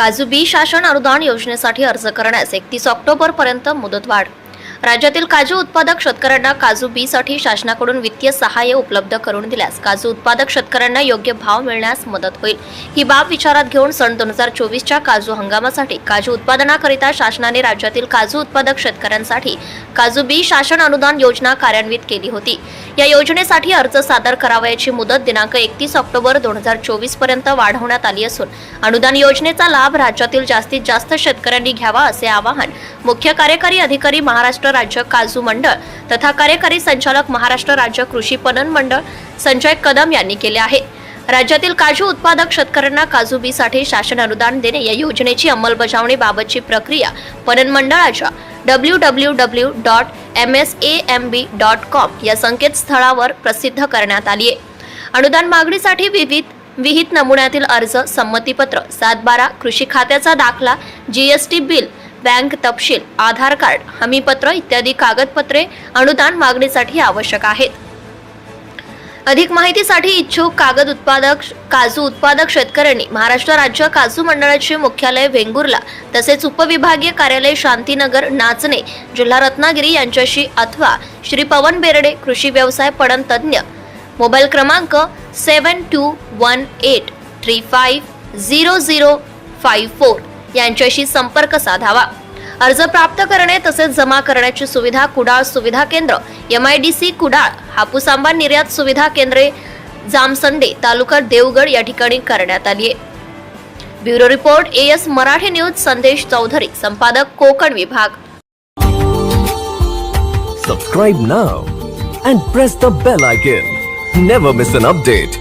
काजू बी शासन अनुदान योजनेसाठी अर्ज करण्यास एकतीस ऑक्टोबर पर्यंत मुदतवाढ. राज्यातील काजू उत्पादक शेतकऱ्यांना काजू बी साठी शासनाकडून वित्तीय सहाय्य उपलब्ध करून दिल्यास काजू उत्पादक शेतकऱ्यांना योग्य भाव मिळण्यास मदत होईल. ही बाब विचारात घेऊन सन दोन हजार चोवीसच्या काजू हंगामासाठी काजू उत्पादनाकरिता शासनाने राज्यातील काजू उत्पादक शेतकऱ्यांसाठी काजू बी शासन अनुदान योजना कार्यान्वित केली होती. या योजनेसाठी अर्ज सादर करावयाची मुदत दिनांक एकतीस ऑक्टोबर दोन हजार चोवीसपर्यंत वाढवण्यात आली असून अनुदान योजनेचा लाभ राज्यातील जास्तीत जास्त शेतकऱ्यांनी घ्यावा असे आवाहन मुख्य कार्यकारी अधिकारी महाराष्ट्र राज्य काजू मंडळ तथा कार्यकारी संचालक महाराष्ट्र राज्य कृषी पणन मंडळ संजय कदम यांनी केले आहे. राज्यातील काजू उत्पादक शेतकऱ्यांना काजू बीसाठी शासन अनुदान देणे या योजनेची अंमलबजावणीबाबतची प्रक्रिया पणन मंडळाच्या W W W dot M S A M B dot com या संकेतस्थळावर प्रसिद्ध करण्यात आली आहे. अनुदान मागणीसाठी विविध विहित नमुन्यातील अर्ज संमतीपत्र सातबारा कृषी खात्याचा दाखला जीएसटी बिल बँक तपशील आधार कार्ड हमीपत्र इत्यादी कागदपत्रे अनुदान मागणीसाठी आवश्यक आहेत. अधिक माहितीसाठी इच्छुक कागद उत्पादक काजू उत्पादक शेतकऱ्यांनी महाराष्ट्र राज्य काजू मंडळाचे मुख्यालय वेंगुर्ला तसेच उपविभागीय कार्यालय शांतीनगर नाचणे जिल्हा रत्नागिरी यांच्याशी अथवा श्री पवन बेर्डे कृषी व्यवसाय पणन तज्ज्ञ मोबाईल क्रमांक seven two one eight three five zero zero five four यांच्याशी संपर्क साधावा. अर्ज प्राप्त करणे तसेच जमा करण्याची सुविधा कुडाळ सुविधा केंद्र M I D C Kudal हापूस आंबा निर्यात सुविधा केंद्रे जामसंडे तालुका देवगड या ठिकाणी करण्यात आली आहे. Bureau report A S Marathi news Sandesh Chaudhari संपादक कोकण विभाग. Subscribe now and press the bell icon never miss an update